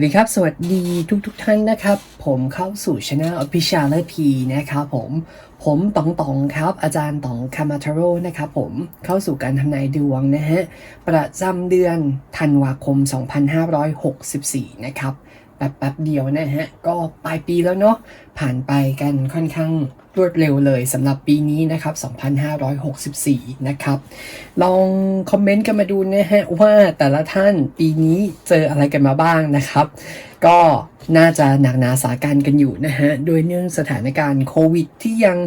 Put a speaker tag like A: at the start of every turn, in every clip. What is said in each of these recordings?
A: สวัสดีครับ สวัสดีทุกทุกๆท่านนะครับ ผมเข้าสู่ช anel Official เลทีนะครับผมผมตองตองครับ อาจารย์ตองคามาทาโร่นะครับผมเข้าสู่การทำนายดวงนะฮะ ประจำเดือนธันวาคม 2564 นะครับ แป๊บแป๊บๆเดียวนะฮะ ก็ปลายปีแล้วเนาะผ่านไปกันค่อนข้างรวดเร็วเลยสำหรับปีนี้นะครับ 2564 นะครับ ลองคอมเมนต์กันมาดูนะฮะว่าแต่ละท่านปีนี้เจออะไรกันมาบ้างนะครับ ก็น่าจะหนักหนาสาการกันอยู่นะฮะ โดยเนื่องสถานการณ์โควิดที่ยัง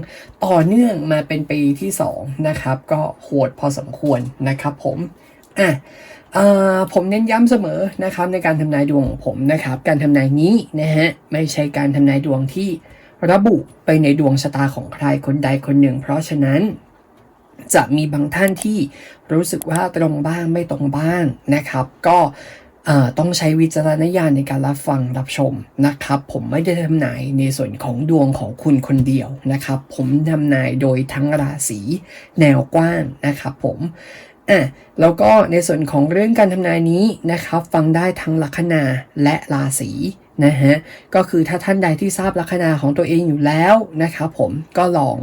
A: ต่อเนื่องมาเป็นปีที่ 2 นะครับ ก็โหดพอสมควรนะครับผม อะ ผมเน้นย้ำเสมอนะครับในการทำนายดวงของผมนะครับ การทำนายนี้นะฮะไม่ใช่การทำนายดวงที่ระบุไปในดวงชะตาของใครคนใดคนหนึ่ง เพราะฉะนั้นจะมีบางท่านที่รู้สึกว่าตรงบ้างไม่ตรงบ้างนะครับ ก็ต้องใช้วิจารณญาณในการรับฟังรับชมนะครับ ผมไม่ได้ทำนายในส่วนของดวงของคุณคนเดียวนะครับ ผมทำนายโดยทั้งราศีแนวกว้างนะครับ ผม อะแล้วก็ในส่วนของเรื่องการทำนายนี้นะครับ ฟังได้ทั้งลัคนาและราศีนะฮะก็คือถ้าท่านใดที่ทราบลัคนาของตัวเองอยู่แล้วนะครับผมก็ลอง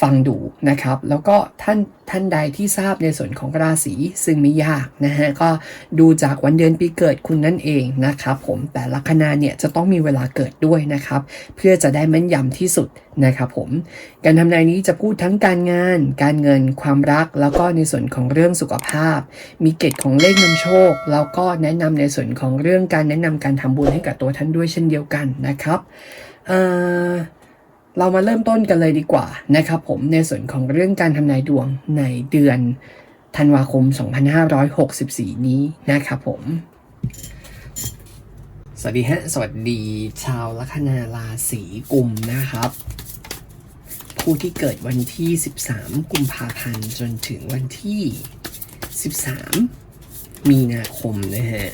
A: ฟังดูนะครับ แล้วก็ท่าน ท่านใดที่ทราบในส่วนของราศีซึ่งไม่ยากนะฮะก็ดูจากวันเดือนปีเกิดคุณนั่นเองนะครับผมแต่ลัคนาเนี่ยจะต้องมีเวลาเกิดด้วยนะครับ เพื่อจะได้แม่นยำที่สุดนะครับผมการทำนายนี้จะพูดทั้งการงาน การเงินความรัก แล้วก็ในส่วนของเรื่องสุขภาพ มีเกตของเลขนำโชค แล้วก็แนะนำในส่วนของเรื่องการแนะนำการทำบุญให้กับตัวท่านด้วยเช่นเดียวกันนะครับเอ่อ เรามาเริ่มต้นกันเลยดีกว่านะครับผมในส่วนของเรื่องการทำนายดวงในเดือนธันวาคม 2564 นี้นะครับผม สวัสดีฮะ สวัสดีชาวลัคนาราศีกุมนะครับ ผู้ที่เกิดวันที่ 13 กุมภาพันธ์จนถึงวันที่ 13 มีนาคมนะฮะ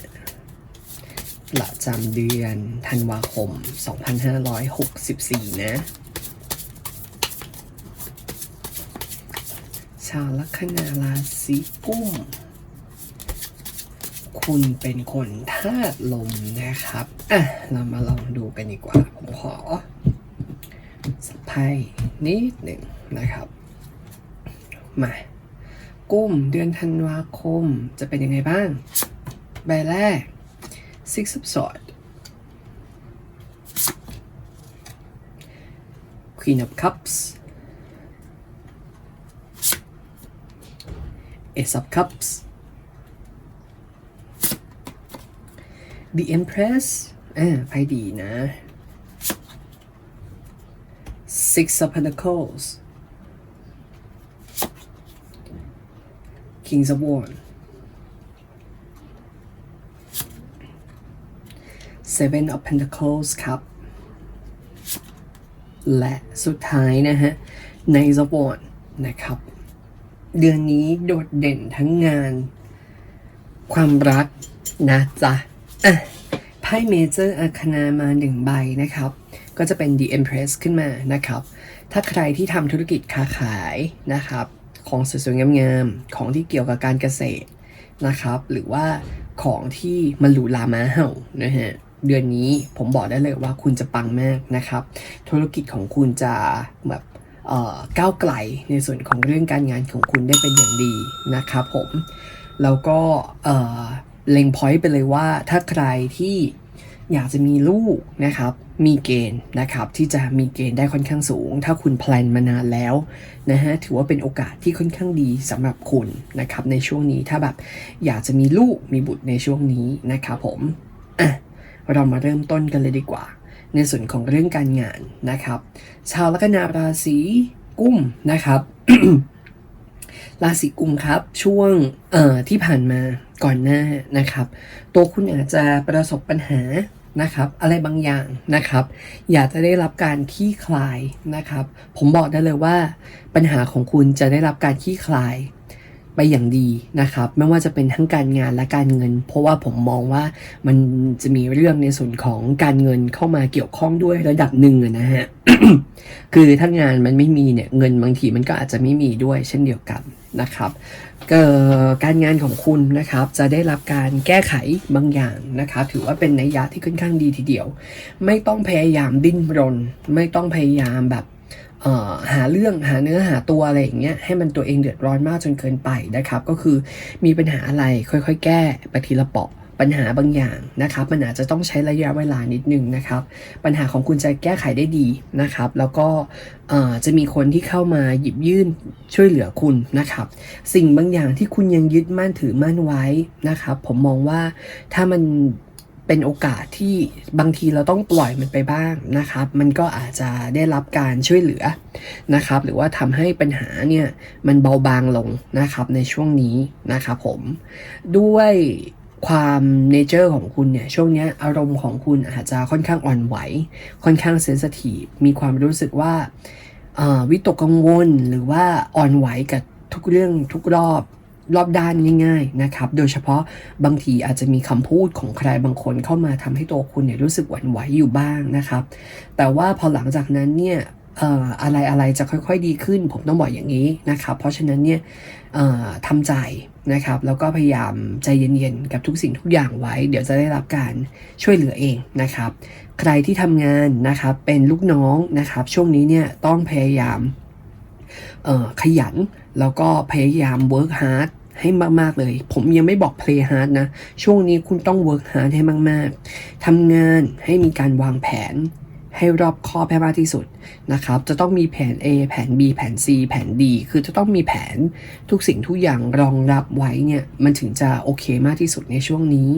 A: ประจำเดือนธันวาคม 2564 นะาวลัคนาราศีกุมคุณเป็นคนธาตุลมนะครับ อะ เรามาลองดูกันดีกว่า ผมขอสับไพ่นิดหนึ่งนะครับ มากุ้มเดือนธันวาคมจะเป็นยังไงบ้าง ใบแรก Six of Swords Queen of Cups Ace of Cups The Empress อ่าไพ่ดีนะ Six of Pentacles Kings of Wands Seven of Pentacles ครับ และสุดท้ายนะฮะ Knight of Wands นะครับ เดือนนี้โดดเด่นทั้งงาน ความรักนะจ๊ะอะไพ่เมเจอร์อาคนามาหนึ่งใบนะครับ ก็จะเป็น The Empress ขึ้นมานะครับ ถ้าใครที่ทำธุรกิจค้าขายนะครับ ของสวยๆงามๆของที่เกี่ยวกับการเกษตรนะครับ หรือว่าของที่มันหรูหรามาเห่านะฮะเดือนนี้ผมบอกได้เลยว่าคุณจะปังมากนะครับ ธุรกิจของคุณจะแบบ ก้าวไกลในส่วนของเรื่องการงานของคุณได้เป็นอย่างดีนะครับผม แล้วก็เล็งพอยต์ไปเลยว่าถ้าใครที่อยากจะมีลูกนะครับ มีเกณฑ์นะครับที่จะมีเกณฑ์ได้ค่อนข้างสูง ถ้าคุณแพลนมานานแล้วนะฮะถือว่าเป็นโอกาสที่ค่อนข้างดีสำหรับคุณนะครับในช่วงนี้ถ้าแบบอยากจะมีลูกมีบุตรในช่วงนี้นะครับผมอะเรามาเริ่มต้นกันเลยดีกว่า ในส่วนของเรื่องการงานนะครับ ชาวลัคนาราศีกุมนะครับราศีกุมครับช่วงเอ่อที่ผ่านมาก่อนหน้านะครับ ตัวคุณอาจจะประสบปัญหานะครับ อะไรบางอย่างนะครับ อยากจะได้รับการขี้คลายนะครับ ผมบอกได้เลยว่าปัญหาของคุณจะได้รับการขี้คลาย ไปอย่างดีนะครับ ไม่ว่าจะเป็นทั้งการงานและการเงิน เพราะว่าผมมองว่ามันจะมีเรื่องในส่วนของการเงินเข้ามาเกี่ยวข้องด้วยระดับหนึ่งนะฮะคือถ้างานมันไม่มีเนี่ยเงินบางทีมันก็อาจจะไม่มีด้วยเช่นเดียวกันนะครับการงานของคุณนะครับจะได้รับการแก้ไขบางอย่างนะครับถือว่าเป็นนัยยะที่ค่อนข้างดีทีเดียว ไม่ต้องพยายามดิ้นรน ไม่ต้องพยายามแบบ หาเรื่องหาเนื้อหาตัวอะไรอย่างเงี้ยให้มันตัวเองเดือดร้อนมากจนเกินไปนะครับ ก็คือมีปัญหาอะไรค่อยๆ แก้ไปทีละเปาะปัญหาบางอย่างนะครับมันอาจจะต้องใช้ระยะเวลานิดนึงนะครับ ปัญหาของคุณจะแก้ไขได้ดีนะครับ แล้วก็จะมีคนที่เข้ามาหยิบยื่นช่วยเหลือคุณนะครับ สิ่งบางอย่างที่คุณยังยึดมั่นถือมั่นไว้นะครับ ผมมองว่าถ้ามัน เป็นโอกาสที่บางทีเราต้องปล่อยมันไปบ้างนะครับ มันก็อาจจะได้รับการช่วยเหลือนะครับ หรือว่าทำให้ปัญหาเนี่ยมันเบาบางลงนะครับในช่วงนี้นะครับผมด้วยความเนเจอร์ของคุณเนี่ยช่วงนี้อารมณ์ของคุณอาจจะค่อนข้างอ่อนไหว ค่อนข้างเซนสทีฟมีความรู้สึกว่าวิตกกังวลหรือว่าอ่อนไหวกับทุกเรื่องทุกรอบ รอบด้านง่ายๆนะครับ โดยเฉพาะบางทีอาจจะมีคำพูดของใครบางคนเข้ามาทำให้ตัวคุณเนี่ยรู้สึกหวั่นไหวอยู่บ้างนะครับ แต่ว่าพอหลังจากนั้นเนี่ยอะไรอะไรจะค่อยๆดีขึ้น ผมต้องบอกอย่างนี้นะครับ เพราะฉะนั้นเนี่ยทำใจนะครับ แล้วก็พยายามใจเย็นๆ กับทุกสิ่งทุกอย่างไว้ เดี๋ยวจะได้รับการช่วยเหลือเองนะครับ ใครที่ทำงานนะครับเป็นลูกน้องนะครับ ช่วงนี้เนี่ยต้องพยายาม ขยัน แล้วก็พยายาม work hard ให้มากๆเลย ผมยังไม่บอก play hard นะ ช่วงนี้คุณต้อง work hard ให้มาก ๆทำงานให้มีการวางแผน ให้รอบคอบให้มากที่สุดนะครับ จะต้องมีแผน A แผน B แผน C แผน D คือจะต้องมีแผนทุกสิ่งทุกอย่างรองรับไว้เนี่ย มันถึงจะโอเคมากที่สุดในช่วงนี้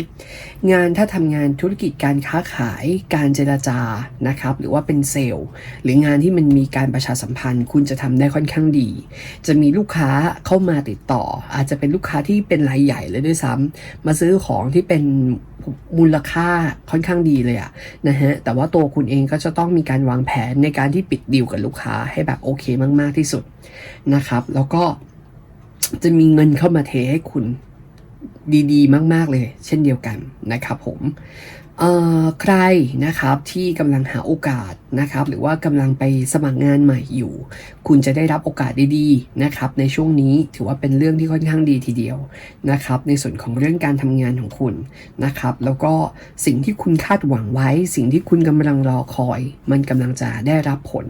A: งานถ้าทำงานธุรกิจการค้าขายการเจรจานะครับ หรือว่าเป็นเซลล์ หรืองานที่มันมีการประชาสัมพันธ์ คุณจะทำได้ค่อนข้างดี จะมีลูกค้าเข้ามาติดต่อ อาจจะเป็นลูกค้าที่เป็นรายใหญ่เลยด้วยซ้ำมาซื้อของที่เป็นมูลค่าค่อนข้างดีเลยอะนะฮะแต่ว่าตัวคุณเองก็จะต้องมีการวางแผนในการที่ปิดดีลกับลูกค้าให้แบบโอเคมาก ๆ ที่สุดนะครับ แล้วก็จะมีเงินเข้ามาเทให้คุณดี ๆ มาก ๆ เลย เช่นเดียวกันนะครับผม ใครนะครับที่กำลังหาโอกาสนะครับหรือว่ากำลังไปสมัครงานใหม่อยู่ คุณจะได้รับโอกาสดีๆนะครับในช่วงนี้ถือว่าเป็นเรื่องที่ค่อนข้างดีทีเดียวนะครับในส่วนของเรื่องการทำงานของคุณนะครับแล้วก็สิ่งที่คุณคาดหวังไว้ สิ่งที่คุณกำลังรอคอย มันกำลังจะได้รับผล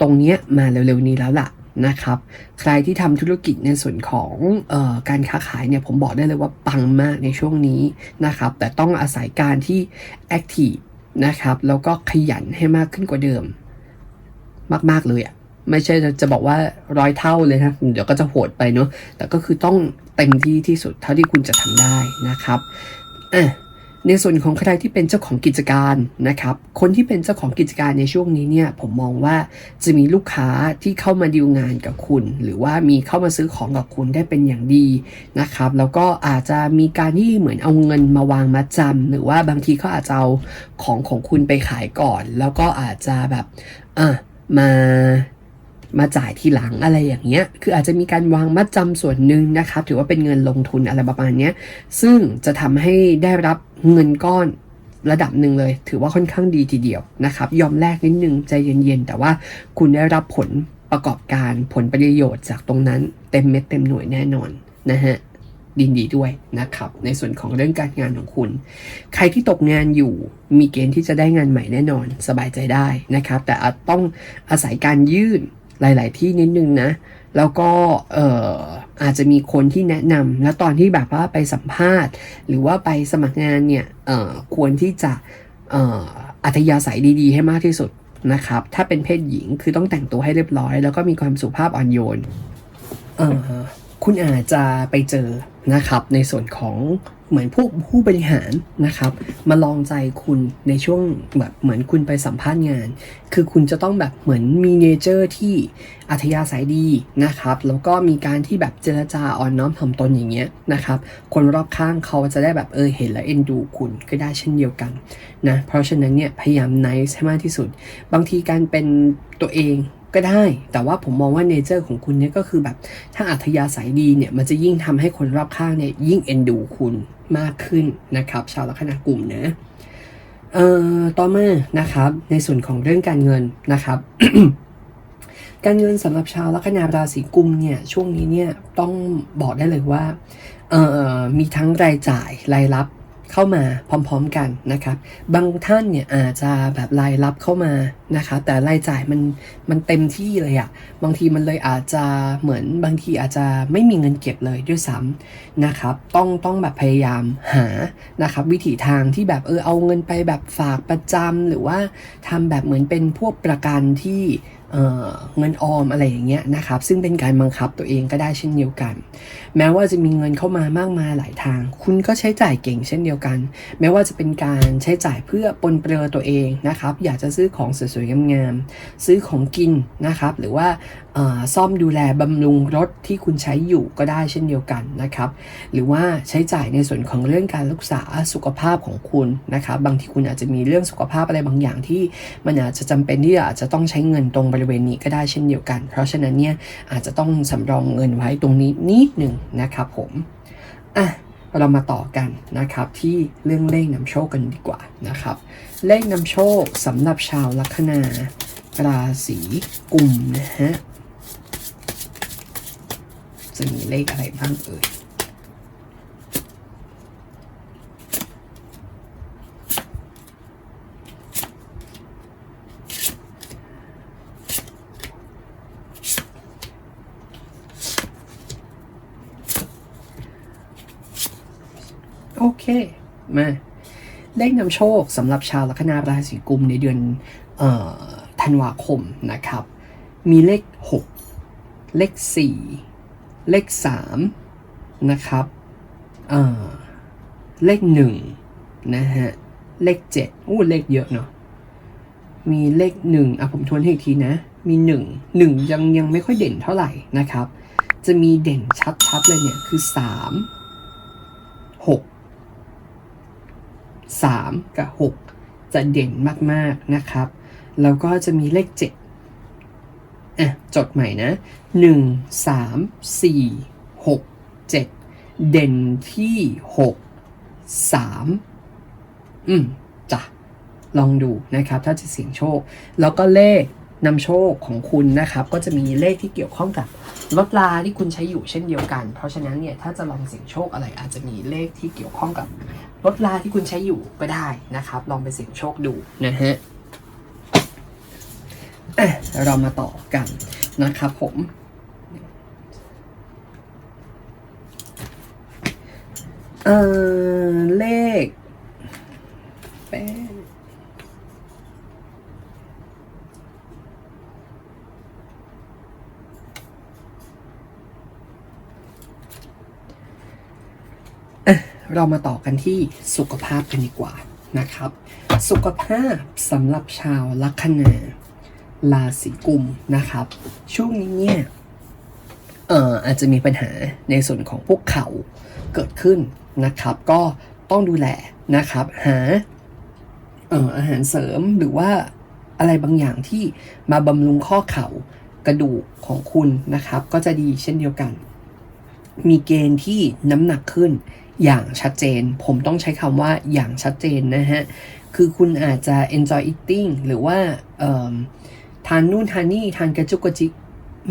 A: ตรงเนี้ยมาเร็วๆนี้แล้วล่ะ นะครับ ใครที่ทำธุรกิจในส่วนของออการค้าขายเนี่ยผมบอกได้เลยว่าปังมากในช่วงนี้นะครับ แต่ต้องอาศัยการที่แอคทีฟนะครับ แล้วก็ขยันให้มากขึ้นกว่าเดิม มาก ๆ เลยอะไม่ใช่จะบอกว่าร้อยเท่าเลยนะเดี๋ยวก็จะโหดไปเนาะแต่ก็คือต้องเต็มที่ที่สุดเท่าที่คุณจะทำได้นะครับอะ ในส่วนของใครที่เป็นเจ้าของกิจการนะครับ คนที่เป็นเจ้าของกิจการในช่วงนี้เนี่ยผมมองว่าจะมีลูกค้าที่เข้ามาดีลงานกับคุณ หรือว่ามีเข้ามาซื้อของกับคุณได้เป็นอย่างดีนะครับ แล้วก็อาจจะมีการที่เหมือนเอาเงินมาวางมัดจำหรือว่าบางทีเขาอาจจะเอาของของคุณไปขายก่อน แล้วก็อาจจะแบบอะมา มาจ่ายทีหลังอะไรอย่างเงี้ย คืออาจจะมีการวางมัดจำส่วนหนึ่งนะครับถือว่าเป็นเงินลงทุนอะไรประมาณเนี้ยซึ่งจะทำให้ได้รับเงินก้อนระดับหนึ่งเลย ถือว่าค่อนข้างดีทีเดียวนะครับ ยอมแลกนิดนึงใจเย็นๆ แต่ว่าคุณได้รับผลประกอบการผลประโยชน์จากตรงนั้น เต็มเม็ดเต็มหน่วยแน่นอนนะฮะดินดีด้วยนะครับ ในส่วนของเรื่องการงานของคุณ ใครที่ตกงานอยู่มีเกณฑ์ที่จะได้งานใหม่แน่นอน สบายใจได้นะครับ แต่อาจต้องอาศัยการยื่น หลาย ๆ ที่นิดนึงนะ แล้วก็เอ่ออาจจะมีคนที่แนะนำแล้วตอนที่แบบว่าไปสัมภาษณ์ หรือว่าไปสมัครงานเนี่ยเอ่อควรที่จะเอ่ออัธยาศัยดี ๆ ให้มากที่สุดนะครับ ถ้าเป็นเพศหญิงคือต้องแต่งตัวให้เรียบร้อย แล้วก็มีความสุภาพอ่อนโยน เอ่อคุณอาจจะไปเจอ นะครับ ในส่วนของเหมือนผู้ผู้บริหารนะครับ มาลองใจคุณในช่วงแบบเหมือนคุณไปสัมภาษณ์งาน คือคุณจะต้องแบบเหมือนมีเนเจอร์ที่อัธยาศัยดีนะครับ แล้วก็มีการที่แบบเจรจาอ่อนน้อมถ่อมตนอย่างเงี้ยนะครับ คนรอบข้างเขาจะได้แบบเออเห็นแล้วเอ็นดูคุณก็ได้เช่นเดียวกันนะเพราะฉะนั้นเนี่ยพยายาม nice ให้มากที่สุด บางทีการเป็นตัวเอง ก็ได้ แต่ว่าผมมองว่าเนเจอร์ของคุณเนี่ยก็คือแบบ ถ้าอัธยาศัยดีเนี่ย มันจะยิ่งทำให้คนรอบข้างเนี่ย ยิ่งเอ็นดูคุณมากขึ้นนะครับ ชาวลัคนากุมนะเอ่อต่อมานะครับ ในส่วนของเรื่องการเงินนะครับ การเงินสำหรับชาวลัคนาราศีกุมเนี่ย ช่วงนี้เนี่ยต้องบอกได้เลยว่าเอ่อมีทั้งรายจ่ายรายรับ เข้ามาพร้อมๆกันนะครับ บางท่านเนี่ยอาจจะแบบรายรับเข้ามานะครับแต่รายจ่ายมันมันเต็มที่เลยอะบางทีมันเลยอาจจะเหมือนบางทีอาจจะไม่มีเงินเก็บเลยด้วยซ้ำนะครับ ต้องต้องแบบพยายามหานะครับ วิถีทางที่แบบเออเอาเงินไปแบบฝากประจำหรือว่าทำแบบเหมือนเป็นพวกประกันที่เงินออมอะไรอย่างเงี้ยนะครับ ซึ่งเป็นการบังคับตัวเองก็ได้เช่นเดียวกัน แม้ว่าจะมีเงินเข้ามามากมายหลายทาง คุณก็ใช้จ่ายเก่งเช่นเดียวกัน แม้ว่าจะเป็นการใช้จ่ายเพื่อปนเปื้อตัวเองนะครับ อยากจะซื้อของสวยๆงามๆซื้อของกินนะครับ หรือว่าซ่อมดูแลบำรุงรถที่คุณใช้อยู่ก็ได้เช่นเดียวกันนะครับ หรือว่าใช้จ่ายในส่วนของเรื่องการรักษาสุขภาพของคุณนะครับ บางทีคุณอาจจะมีเรื่องสุขภาพอะไรบางอย่างที่มันอาจจะจำเป็นที่อาจจะต้องใช้เงินตรงบริเวณนี้ก็ได้เช่นเดียวกัน เพราะฉะนั้นเนี่ยอาจจะต้องสำรองเงินไว้ตรงนี้นิดหนึ่งนะครับผมอะเรามาต่อกันนะครับที่เรื่องเลขนำโชคกันดีกว่านะครับ เลขนำโชคสำหรับชาวลัคนาราศีกุมนะฮะจะมีเลขอะไรบ้างเอ่ย มาเลขนำโชคสำหรับชาวลัคนาราศีกุมในเดือนเอ่อธันวาคมนะครับ มีเลข 6 เลข 4 เลข 3 นะครับเอ่อเลข 1 นะฮะ เลข 7อู้เลขเยอะเนาะมีเลข 1อะผมทวนให้อีกทีนะ มี 1 1 ยังยังไม่ค่อยเด่นเท่าไหร่นะครับ จะมีเด่นชัดๆเลยเนี่ย คือ 3 6 3 กับ 6 จะเด่นมากๆนะครับ แล้วก็จะมีเลข 7อะจดใหม่นะ 1 3 4 6 7 เด่นที่ 6 3 อืมจ้ะลองดูนะครับ ถ้าจะเสี่ยงโชค แล้วก็เลข นำโชคของคุณนะครับ ก็จะมีเลขที่เกี่ยวข้องกับรถลาที่คุณใช้อยู่เช่นเดียวกัน เพราะฉะนั้นเนี่ยถ้าจะลองเสี่ยงโชคอะไรอาจจะมีเลขที่เกี่ยวข้องกับรถลาที่คุณใช้อยู่ก็ได้นะครับ ลองไปเสี่ยงโชคดูนะฮะเรามาต่อกันนะครับผมเออเลขแปดอะ เรามาต่อกันที่สุขภาพกันดีกว่านะครับ สุขภาพสำหรับชาวลัคนาราศีกุมนะครับ ช่วงนี้เนี่ยเอ่ออาจจะมีปัญหาในส่วนของพวกเข่าเกิดขึ้นนะครับ ก็ต้องดูแลนะครับ หาเอ่ออาหารเสริมหรือว่าอะไรบางอย่างที่มาบำรุงข้อเข่ากระดูกของคุณนะครับ ก็จะดีเช่นเดียวกัน มีเกณฑ์ที่น้ำหนักขึ้น อย่างชัดเจน ผมต้องใช้คำว่าอย่างชัดเจนนะฮะ คือคุณอาจจะ enjoy eating หรือว่าทานนู่นทานนี่ทานกระจุกกระจิก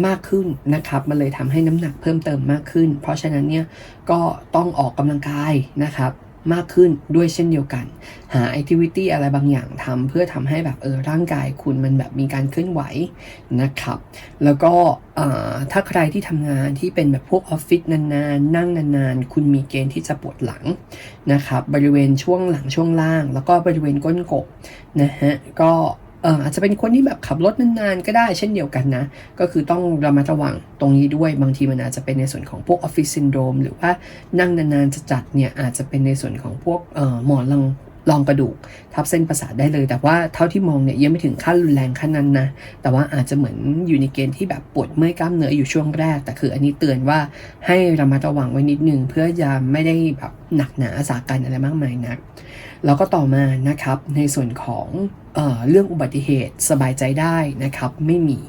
A: มากขึ้นนะครับ มันเลยทำให้น้ำหนักเพิ่มเติมมากขึ้น เพราะฉะนั้นเนี่ยก็ต้องออกกำลังกายนะครับ มากขึ้นด้วยเช่นเดียวกัน หาแอคทิวิตี้อะไรบางอย่างทำเพื่อทำให้แบบเออร่างกายคุณมันแบบมีการเคลื่อนไหวนะครับ แล้วก็ถ้าใครที่ทำงานที่เป็นแบบพวกออฟฟิศนานๆ นั่งนานๆ คุณมีเกณฑ์ที่จะปวดหลังนะครับ บริเวณช่วงหลังช่วงล่าง แล้วก็บริเวณก้นกบนะฮะก็ อาจจะเป็นคนที่แบบขับรถนานๆก็ได้เช่นเดียวกันนะ ก็คือต้องระมัดระวังตรงนี้ด้วยบางทีมันอาจจะเป็นในส่วนของพวกออฟฟิศซินโดรมหรือว่านั่งนานๆจะจัดเนี่ยอาจจะเป็นในส่วนของพวกหมอนรองรองกระดูกทับเส้นประสาทได้เลย แต่ว่าเท่าที่มองเนี่ยยังไม่ถึงขั้นรุนแรงขั้นนั้นนะแต่ว่าอาจจะเหมือนอยู่ในเกณฑ์ที่แบบปวดเมื่อยกล้ามเนื้ออยู่ช่วงแรก แต่คืออันนี้เตือนว่าให้ระมัดระวังไว้นิดนึงเพื่อจะไม่ได้แบบหนักหนาสากันอะไรมากมายนัก แล้วก็ต่อมานะครับในส่วนของเออเรื่องอุบัติเหตุสบายใจได้นะครับ ไม่มี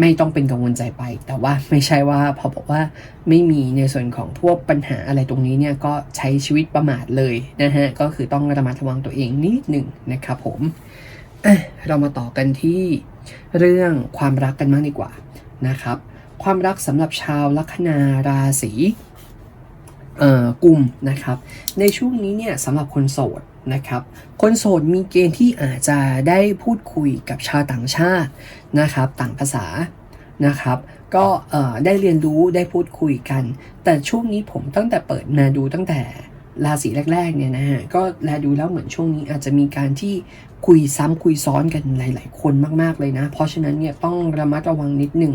A: ไม่ต้องเป็นกังวลใจไป แต่ว่าไม่ใช่ว่าพอบอกว่าไม่มีในส่วนของพวกปัญหาอะไรตรงนี้เนี่ยก็ใช้ชีวิตประมาทเลยนะฮะก็คือต้องระมัดระวังตัวเองนิดหนึ่งนะครับผมเรามาต่อกันที่เรื่องความรักกันบ้างดีกว่านะครับ ความรักสำหรับชาวลัคนาราศีเอ่อกุมนะครับ ในช่วงนี้เนี่ยสำหรับคนโสด นะครับ คนโสดมีเกณฑ์ที่อาจจะได้พูดคุยกับชาวต่างชาตินะครับ ต่างภาษานะครับ ก็ได้เรียนรู้ได้พูดคุยกัน แต่ช่วงนี้ผมตั้งแต่เปิดมาดูตั้งแต่ ราศีแรกๆเนี่ยนะฮะก็แลดูแล้วเหมือนช่วงนี้อาจจะมีการที่คุยซ้ำคุยซ้อนกันหลาย ๆ คนมากๆเลยนะ เพราะฉะนั้นเนี่ยต้องระมัดระวังนิดนึง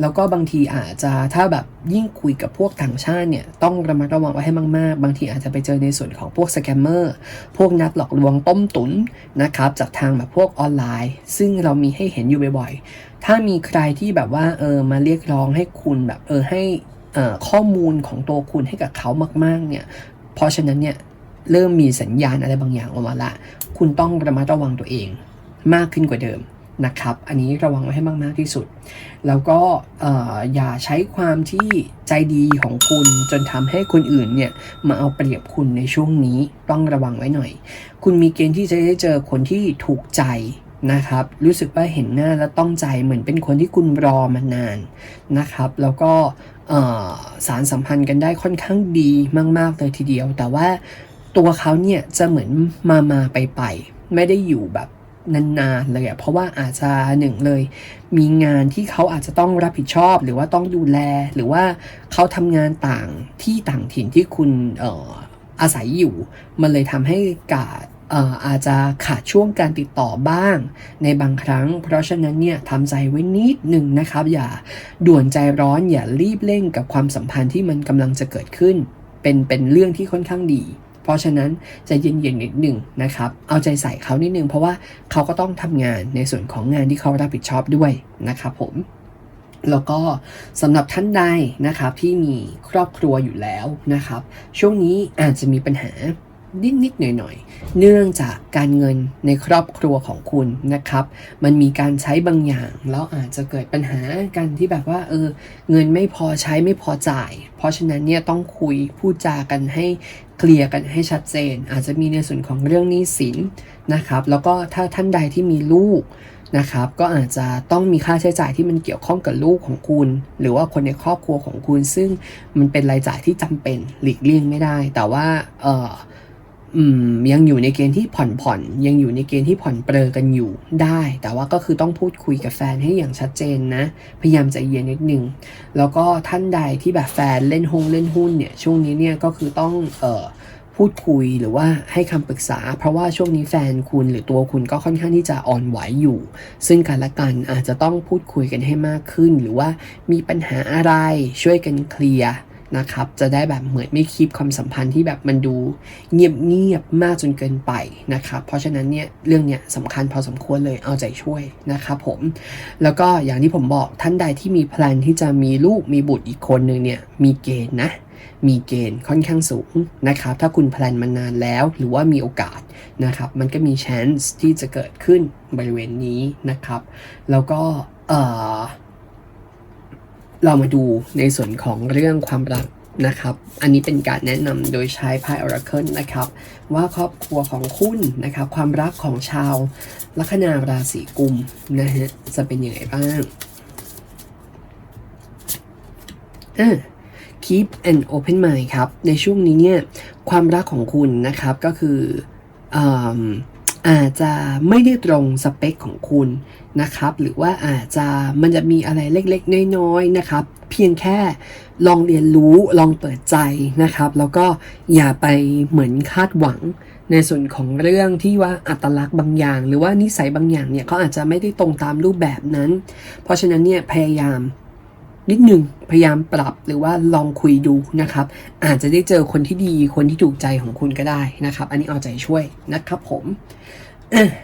A: แล้วก็บางทีอาจจะถ้าแบบยิ่งคุยกับพวกต่างชาติเนี่ยต้องระมัดระวังไว้ให้มาก ๆ บางทีอาจจะไปเจอในส่วนของพวกสแกมเมอร์พวกนักหลอกลวงต้มตุ๋นนะครับจากทางแบบพวกออนไลน์ ซึ่งเรามีให้เห็นอยู่บ่อย ๆ ถ้ามีใครที่แบบว่าเออมาเรียกร้องให้คุณแบบเออให้ข้อมูลของตัวคุณให้กับเขามาก ๆ เนี่ย เพราะฉะนั้นเนี่ยเริ่มมีสัญญาณอะไรบางอย่างออกมาละ คุณต้องระมัดระวังตัวเองมากขึ้นกว่าเดิมนะครับ อันนี้ระวังไว้ให้มาก ๆ ที่สุด แล้วก็เอ่อย่าใช้ความที่ใจดีของคุณจนทำให้คนอื่นเนี่ยมาเอาเปรียบคุณในช่วงนี้ต้องระวังไว้หน่อย คุณมีเกณฑ์ที่จะได้เจอคนที่ถูกใจ นะครับ รู้สึกว่าเห็นหน้าแล้วต้องใจเหมือนเป็นคนที่คุณรอมานานนะครับ แล้วก็สารสัมพันธ์กันได้ค่อนข้างดีมาก ๆ เลยทีเดียว แต่ว่าตัวเขาเนี่ยจะเหมือนมามาไปไปไม่ได้อยู่แบบนานๆเลยอะเพราะว่าอาจจะหนึ่งเลย มีงานที่เขาอาจจะต้องรับผิดชอบ หรือว่าต้องดูแล หรือว่าเขาทำงานต่างที่ต่างถิ่นที่คุณอออาศัยอยู่ มันเลยทำให้กาด อาจจะขาดช่วงการติดต่อบ้าง ในบางครั้ง เพราะฉะนั้นเนี่ยทำใจไว้นิดหนึ่งนะครับ อย่าด่วนใจร้อนอย่ารีบเร่งกับความสัมพันธ์ที่มันกำลังจะเกิดขึ้น เป็นเป็นเรื่องที่ค่อนข้างดี เพราะฉะนั้นใจะเย็นๆนิดหนึ่งนะครับ เอาใจใส่เขานิดหนึ่งเพราะว่าเขาก็ต้องทำงานในส่วนของงานที่เขารับผิดชอบด้วยนะครับผมแล้วก็สำหรับท่านใดนะครับที่มีครอบครัวอยู่แล้วนะครับ ช่วงนี้อาจจะมีปัญหา นิดๆหน่อยๆ เนื่องจากการเงินในครอบครัวของคุณนะครับ มันมีการใช้บางอย่าง แล้วอาจจะเกิดปัญหากันที่แบบว่าเออเงินไม่พอใช้ไม่พอจ่าย เพราะฉะนั้นเนี่ยต้องคุยพูดจากันให้เคลียร์กันให้ชัดเจน อาจจะมีในส่วนของเรื่องหนี้สินนะครับ แล้วก็ถ้าท่านใดที่มีลูกนะครับก็อาจจะต้องมีค่าใช้จ่ายที่มันเกี่ยวข้องกับลูกของคุณ หรือว่าคนในครอบครัวของคุณ ซึ่งมันเป็นรายจ่ายที่จำเป็นหลีกเลี่ยงไม่ได้ แต่ว่าเออ อืมยังอยู่ในเกณฑ์ที่ผ่อนผ่อนยังอยู่ในเกณฑ์ที่ผ่อนเปรอกันอยู่ได้ แต่ว่าก็คือต้องพูดคุยกับแฟนให้อย่างชัดเจนนะ พยายามใจเย็นนิดนึง แล้วก็ท่านใดที่แบบแฟนเล่นหงเล่นหุ้นเนี่ยช่วงนี้เนี่ยก็คือต้องเอ่อพูดคุยหรือว่าให้คำปรึกษา เพราะว่าช่วงนี้แฟนคุณหรือตัวคุณก็ค่อนข้างที่จะอ่อนไหวอยู่ ซึ่งกันและกันอาจจะต้องพูดคุยกันให้มากขึ้น หรือว่ามีปัญหาอะไรช่วยกันเคลียร์ นะครับ จะได้แบบเหมือนไม่คีบความสัมพันธ์ที่แบบมันดูเงียบๆมากจนเกินไปนะครับ เพราะฉะนั้นเนี่ยเรื่องเนี้ยสำคัญพอสมควรเลยเอาใจช่วยนะครับผม แล้วก็อย่างที่ผมบอกท่านใดที่มีแพลนที่จะมีลูกมีบุตรอีกคนหนึ่งเนี่ยมีเกณฑ์นะมีเกณฑ์ค่อนข้างสูงนะครับ ถ้าคุณแพลนมานานแล้วหรือว่ามีโอกาสนะครับ มันก็มี chance ที่จะเกิดขึ้นบริเวณนี้นะครับ แล้วก็เอ่อ เรามาดูในส่วนของเรื่องความรักนะครับ อันนี้เป็นการแนะนำโดยใช้ไพ่ Oracle นะครับ ว่าครอบครัวของคุณนะครับ ความรักของชาวลัคนาราศีกุมนะฮะจะเป็นยังไงบ้างอ่า keep an open mind ครับ ในช่วงนี้เนี่ย ความรักของคุณนะครับก็คืออม อาจจะไม่ได้ตรงสเปคของคุณนะครับ หรือว่าอาจจะมันจะมีอะไรเล็กๆ น้อยๆนะครับ เพียงแค่ลองเรียนรู้ลองเปิดใจนะครับ แล้วก็อย่าไปเหมือนคาดหวังในส่วนของเรื่องที่ว่าอัตลักษณ์บางอย่าง หรือว่านิสัยบางอย่างเนี่ยเขาอาจจะไม่ได้ตรงตามรูปแบบนั้น เพราะฉะนั้นเนี่ยพยายาม นิดหนึ่งพยายามปรับหรือว่าลองคุยดูนะครับ อาจจะได้เจอคนที่ดีคนที่ถูกใจของคุณก็ได้นะครับ อันนี้เอาใจช่วยนะครับผม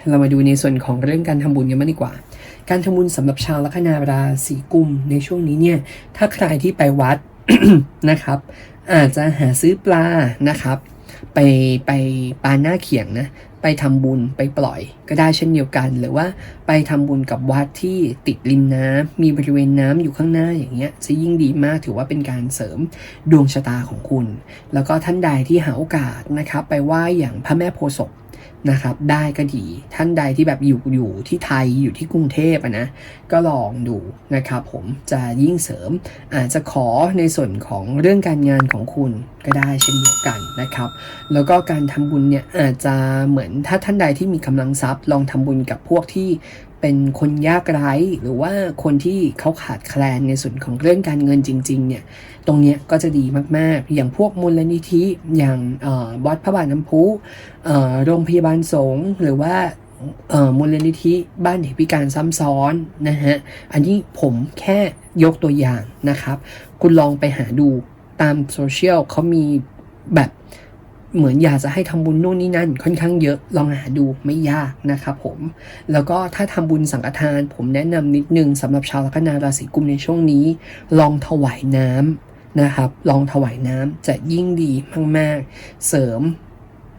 A: เรามาดูในส่วนของเรื่องการทำบุญกันบ้างดีกว่า การทำบุญสำหรับชาวลัคนาราศีกุมในช่วงนี้เนี่ย ถ้าใครที่ไปวัดนะครับ อาจจะหาซื้อปลานะครับ ไปไปปานหน้าเขียงนะไปทำบุญไปปล่อยก็ได้เช่นเดียวกัน หรือว่าไปทำบุญกับวัดที่ติดริมน้ำมีบริเวณน้ำอยู่ข้างหน้าอย่างเงี้ยจะยิ่งดีมากถือว่าเป็นการเสริมดวงชะตาของคุณ แล้วก็ท่านใดที่หาโอกาสนะครับไปไหว้อย่างพระแม่โพธิ์ศพ นะครับได้ก็ดีท่านใดที่แบบอยู่อยู่ที่ไทยอยู่ที่กรุงเทพนะก็ลองดูนะครับผมจะยิ่งเสริมอาจจะขอในส่วนของเรื่องการงานของคุณก็ได้เช่นเดียวกันนะครับ แล้วก็การทำบุญเนี่ยอาจจะเหมือนถ้าท่านใดที่มีกำลังทรัพย์ ลองทำบุญกับพวกที่ เป็นคนยากไร้ หรือว่าคนที่เขาขาดแคลนในส่วนของเรื่องการเงินจริงๆเนี่ยตรงเนี้ยก็จะดีมากๆ อย่างพวกมูลนิธิอย่างเอ่อวัดพระบาทน้ำพุเอ่อโรงพยาบาลสงฆ์หรือว่ามูลนิธิบ้านเด็กพิการซ้ำซ้อนนะฮะ อันนี้ผมแค่ยกตัวอย่างนะครับ คุณลองไปหาดูตามโซเชียลเขามีแบบ เหมือนอยากจะให้ทำบุญนู่นนี่นั่น ค่อนข้างเยอะลองหาดูไม่ยากนะครับผม แล้วก็ถ้าทำบุญสังฆทาน ผมแนะนำนิดนึงสำหรับชาวลัคนาราศีกุมในช่วงนี้ ลองถวายน้ำนะครับ ลองถวายน้ำจะยิ่งดีมากๆ เสริม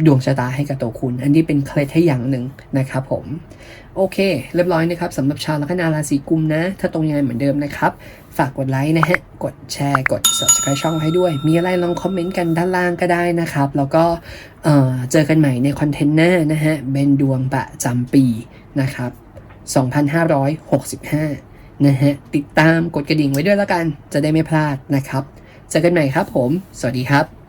A: ดวงชะตาให้กับตัวคุณ อันนี้เป็นเคล็ดให้อย่างหนึ่งนะครับผม โอเค เรียบร้อยนะครับสำหรับชาวลัคนาราศีกุมนะ ถ้าตรงยังไงเหมือนเดิมนะครับ ฝากกดไลค์นะฮะ กดแชร์ กด subscribe ช่องให้ด้วย มีอะไรลองคอมเมนต์กันด้านล่างก็ได้นะครับ แล้วก็เอ่อเจอกันใหม่ในคอนเทนต์หน้านะฮะ เป็นดวงประจำปีนะครับ 2565 นะฮะ ติดตามกดกระดิ่งไว้ด้วยแล้วกัน จะได้ไม่พลาดนะครับ เจอกันใหม่ครับผม สวัสดีครับ